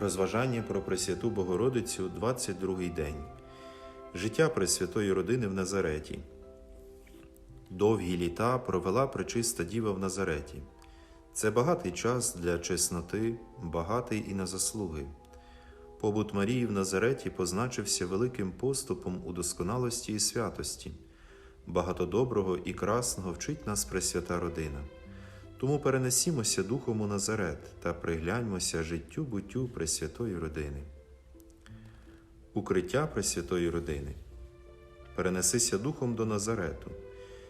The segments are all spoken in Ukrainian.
Розважання про Пресвяту Богородицю 22 день. Життя Пресвятої родини в Назареті. Довгі літа провела пречиста діва в Назареті. Це багатий час для чесноти, багатий і на заслуги. Побут Марії в Назареті позначився великим поступом у досконалості і святості. Багато доброго і красного вчить нас Пресвята родина. Тому перенесімося духом у Назарет та пригляньмося життю буттю Пресвятої родини. Укриття Пресвятої родини. Перенесися духом до Назарету.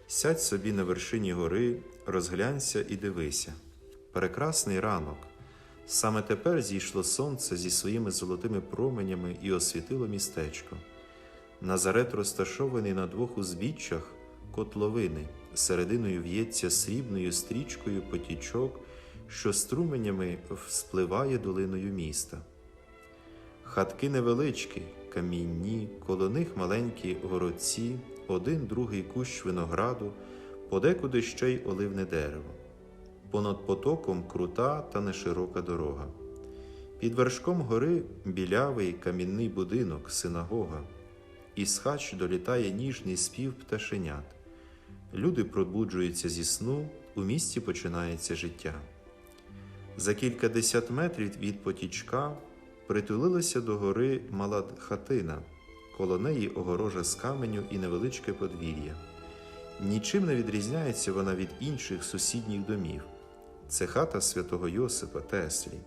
Сядь собі на вершині гори, розглянься і дивися. Прекрасний ранок. Саме тепер зійшло сонце зі своїми золотими променями і освітило містечко. Назарет розташований на двох узбіччях котловини, серединою в'ється срібною стрічкою потічок, що струменями вспливає долиною міста. Хатки невеличкі, камінні, коло них маленькі городці, один другий кущ винограду, подекуди ще й оливне дерево. Понад потоком крута та неширока дорога. Під вершком гори білявий камінний будинок, синагога. Із хач долітає ніжний спів пташенят. Люди пробуджуються зі сну, у місті починається життя. За кількадесят метрів від потічка притулилася до гори мала хатина, коло неї огорожа з каменю і невеличке подвір'я. Нічим не відрізняється вона від інших сусідніх домів. Це хата святого Йосипа Теслі.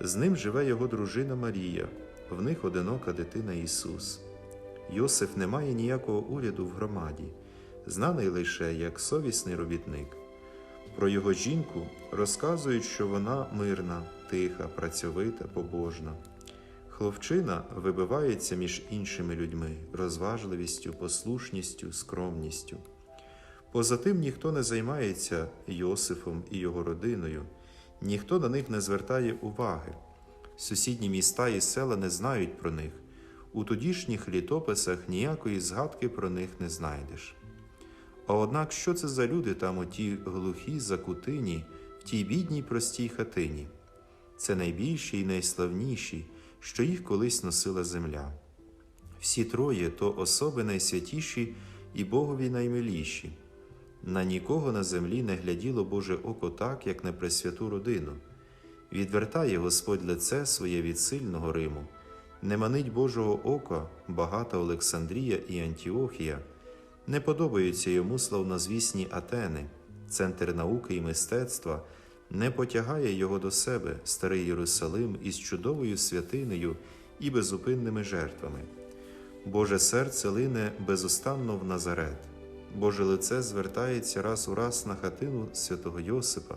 З ним живе його дружина Марія, в них одинока дитина Ісус. Йосиф не має ніякого уряду в громаді, знаний лише як совісний робітник. Про його жінку розказують, що вона мирна, тиха, працьовита, побожна. Хлопчина вибивається між іншими людьми розважливістю, послушністю, скромністю. Поза тим ніхто не займається Йосифом і його родиною, ніхто на них не звертає уваги. Сусідні міста і села не знають про них. У тодішніх літописах ніякої згадки про них не знайдеш. А однак, що це за люди там у тій глухій закутині, в тій бідній простій хатині? Це найбільші і найславніші, що їх колись носила земля. Всі троє то особи найсвятіші і Богові наймиліші. На нікого на землі не гляділо Боже око так, як на пресвяту родину. Відвертає Господь лице своє від сильного Риму, не манить Божого ока багата Олександрія і Антіохія, не подобаються йому славнозвісні Атени, центр науки і мистецтва, не потягає його до себе старий Єрусалим із чудовою святинею і безупинними жертвами. Боже серце лине безустанно в Назарет. Боже лице звертається раз у раз на хатину святого Йосипа,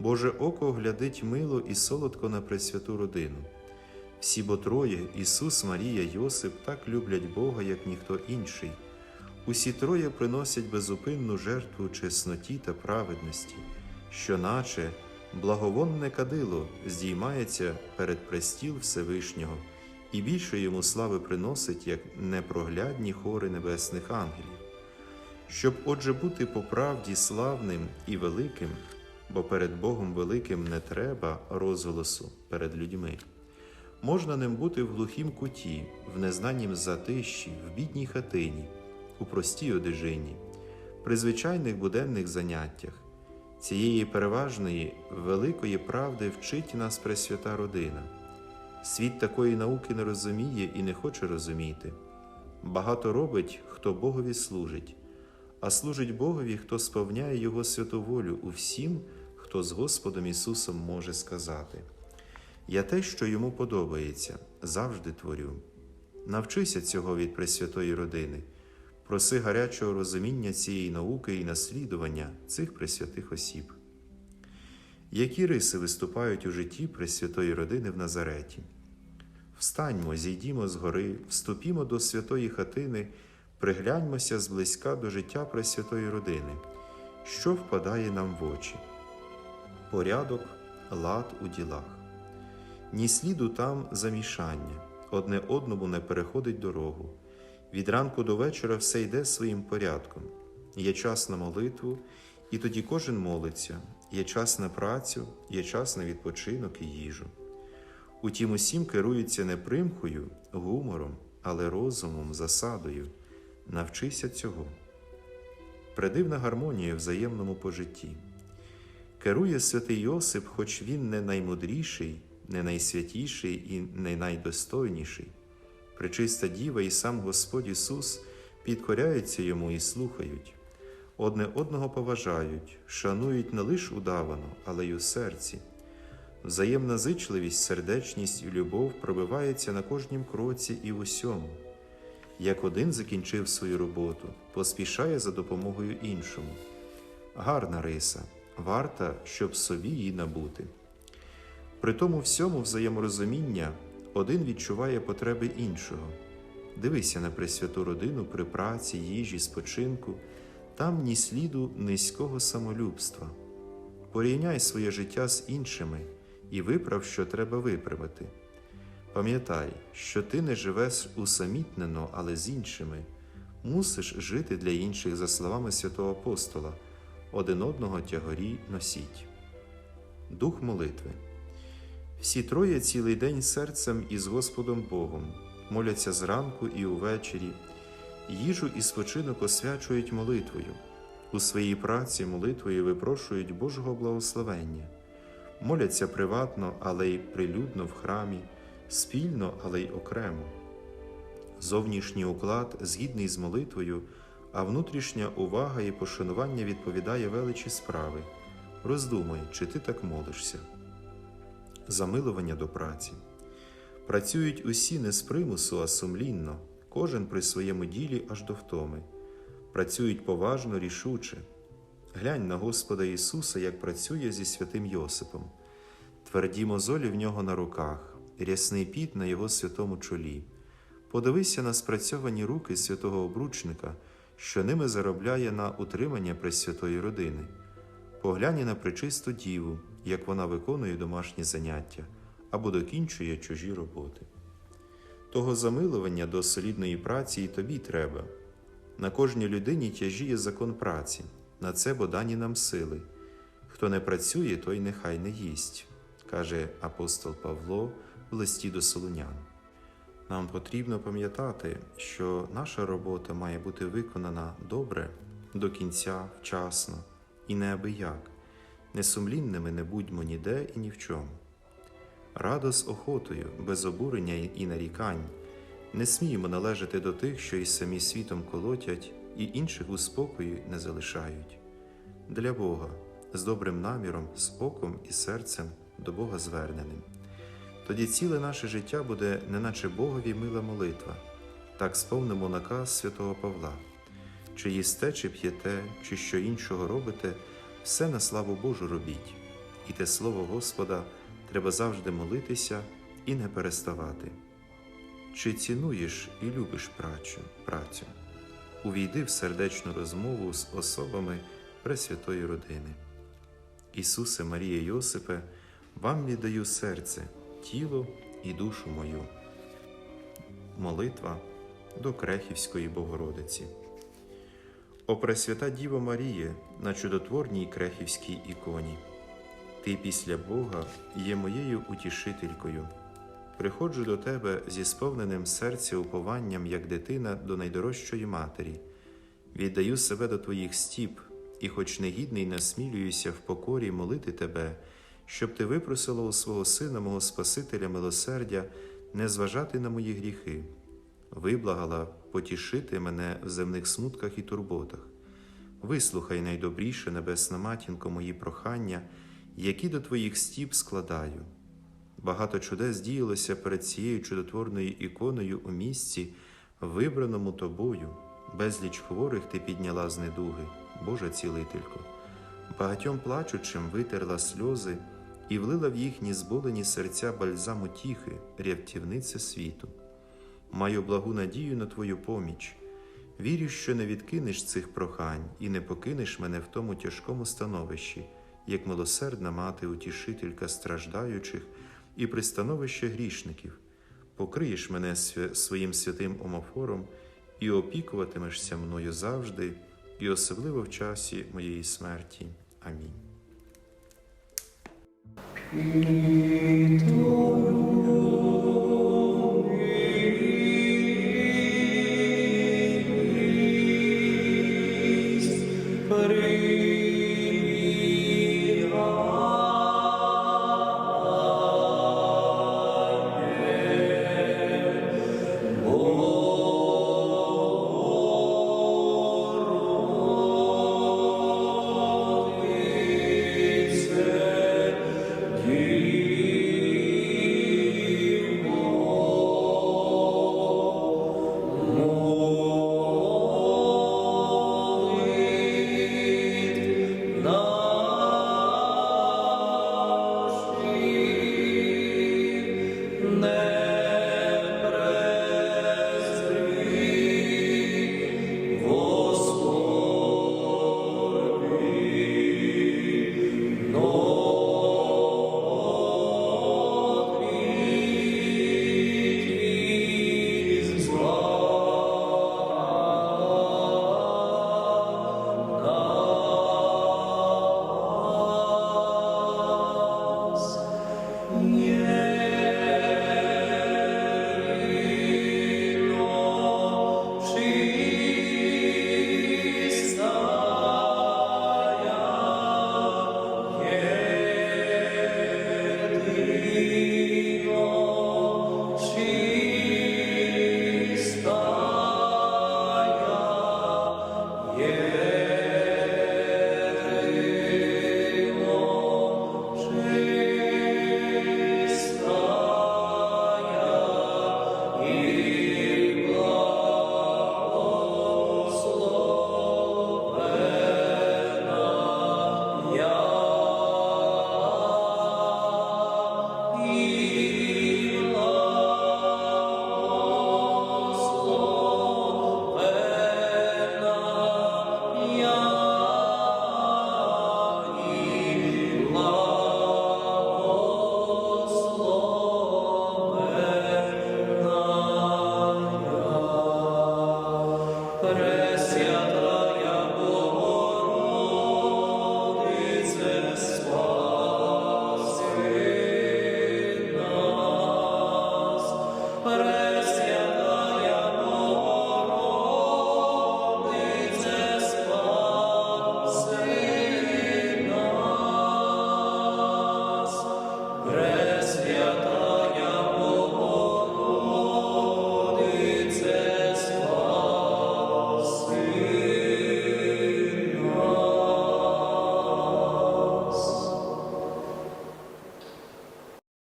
Боже око глядить мило і солодко на пресвяту родину. Всі бо троє, Ісус, Марія, Йосип, так люблять Бога, як ніхто інший. Усі троє приносять безупинну жертву чесноті та праведності, що, наче благовонне кадило, здіймається перед престіл Всевишнього, і більше йому слави приносить, як непроглядні хори небесних ангелів. Щоб, отже, бути по правді славним і великим, бо перед Богом великим не треба розголосу перед людьми. Можна ним бути в глухім куті, в незнанім затищі, в бідній хатині, у простій одежині, при звичайних буденних заняттях. Цієї переважної, великої правди вчить нас Пресвята родина. Світ такої науки не розуміє і не хоче розуміти. Багато робить, хто Богові служить, а служить Богові, хто сповняє Його святу волю у всім, хто з Господом Ісусом може сказати. Я те, що йому подобається, завжди творю. Навчися цього від Пресвятої родини, проси гарячого розуміння цієї науки і наслідування цих пресвятих осіб. Які риси виступають у житті Пресвятої родини в Назареті? Встаньмо, зійдімо з гори, вступімо до святої хатини, пригляньмося зблизька до життя Пресвятої родини, що впадає нам в очі. Порядок, лад у ділах. Ні сліду там замішання, одне одному не переходить дорогу. Від ранку до вечора все йде своїм порядком. Є час на молитву, і тоді кожен молиться, є час на працю, є час на відпочинок і їжу. Утім, усім керуються не примхою, гумором, але розумом, засадою. Навчися цього. Придивна гармонія в взаємному пожитті. Керує святий Йосип, хоч він не наймудріший, не найсвятіший і не найдостойніший. Пречиста Діва і сам Господь Ісус підкоряються йому і слухають, одне одного поважають, шанують не лише удавано, але й у серці. Взаємна зичливість, сердечність і любов пробивається на кожнім кроці і в усьому. Як один закінчив свою роботу, поспішає за допомогою іншому. Гарна риса, варта, щоб собі її набути. При тому всьому взаєморозуміння один відчуває потреби іншого. Дивися на пресвяту родину при праці, їжі, спочинку, там ні сліду низького самолюбства. Порівняй своє життя з іншими і виправ, що треба виправити. Пам'ятай, що ти не живеш усамітнено, але з іншими, мусиш жити для інших, за словами святого апостола, один одного тягорі носіть. Дух молитви. Всі троє цілий день серцем і з Господом Богом моляться зранку і увечері, їжу і спочинок освячують молитвою, у своїй праці молитвою випрошують Божого благословення, моляться приватно, але й прилюдно в храмі, спільно, але й окремо. Зовнішній уклад згідний з молитвою, а внутрішня увага і пошанування відповідає величі справи. Роздумай, чи ти так молишся. Замилування до праці. Працюють усі не з примусу, а сумлінно, кожен при своєму ділі аж до втоми. Працюють поважно, рішуче. Глянь на Господа Ісуса, як працює зі святим Йосипом. Тверді мозолі в нього на руках, рясний піт на його святому чолі. Подивися на спрацьовані руки святого обручника, що ними заробляє на утримання Пресвятої родини. Поглянь на пречисту діву, як вона виконує домашні заняття або докінчує чужі роботи. Того замилування до солідної праці і тобі треба. На кожній людині тяжіє закон праці, на це бо дані нам сили. Хто не працює, той нехай не їсть, каже апостол Павло в листі до Солунян. Нам потрібно пам'ятати, що наша робота має бути виконана добре, до кінця, вчасно і неабияк. Несумлінними не будьмо ніде і ні в чому. Радо з охотою, без обурення і нарікань, не сміємо належати до тих, що й самі світом колотять, і інших у спокої не залишають. Для Бога, з добрим наміром, з оком і серцем до Бога зверненим. Тоді ціле наше життя буде, неначе Богові мила молитва, так сповнимо наказ святого Павла. Чи їсте, чи п'єте, чи що іншого робите, все на славу Божу робіть, і те слово Господа треба завжди молитися і не переставати. Чи цінуєш і любиш працю, працю? Увійди в сердечну розмову з особами Пресвятої родини. Ісусе Марія Йосипе, вам віддаю серце, тіло і душу мою. Молитва до Крехівської Богородиці. О Пресвята Діво Маріє, на чудотворній крехівській іконі. Ти після Бога є моєю утішителькою. Приходжу до тебе зі сповненим серця упованням, як дитина до найдорожчої матері, віддаю себе до твоїх стіп, і, хоч негідний, насмілююся в покорі молити тебе, щоб ти випросила у свого Сина, мого Спасителя, милосердя, не зважати на мої гріхи, виблагала потішити мене в земних смутках і турботах. Вислухай найдобріше, Небесна Матінко, мої прохання, які до твоїх стіп складаю. Багато чудес діялося перед цією чудотворною іконою у місці, вибраному тобою. Безліч хворих ти підняла з недуги, Божа цілителько. Багатьом плачучим витерла сльози і влила в їхні зболені серця бальзам утіхи, рятівниця світу. Маю благу надію на твою поміч. Вірю, що не відкинеш цих прохань і не покинеш мене в тому тяжкому становищі, як милосердна мати, утішителька страждаючих і пристановище грішників, покриєш мене своїм святим омофором і опікуватимешся мною завжди, і особливо в часі моєї смерті. Амінь. Maria.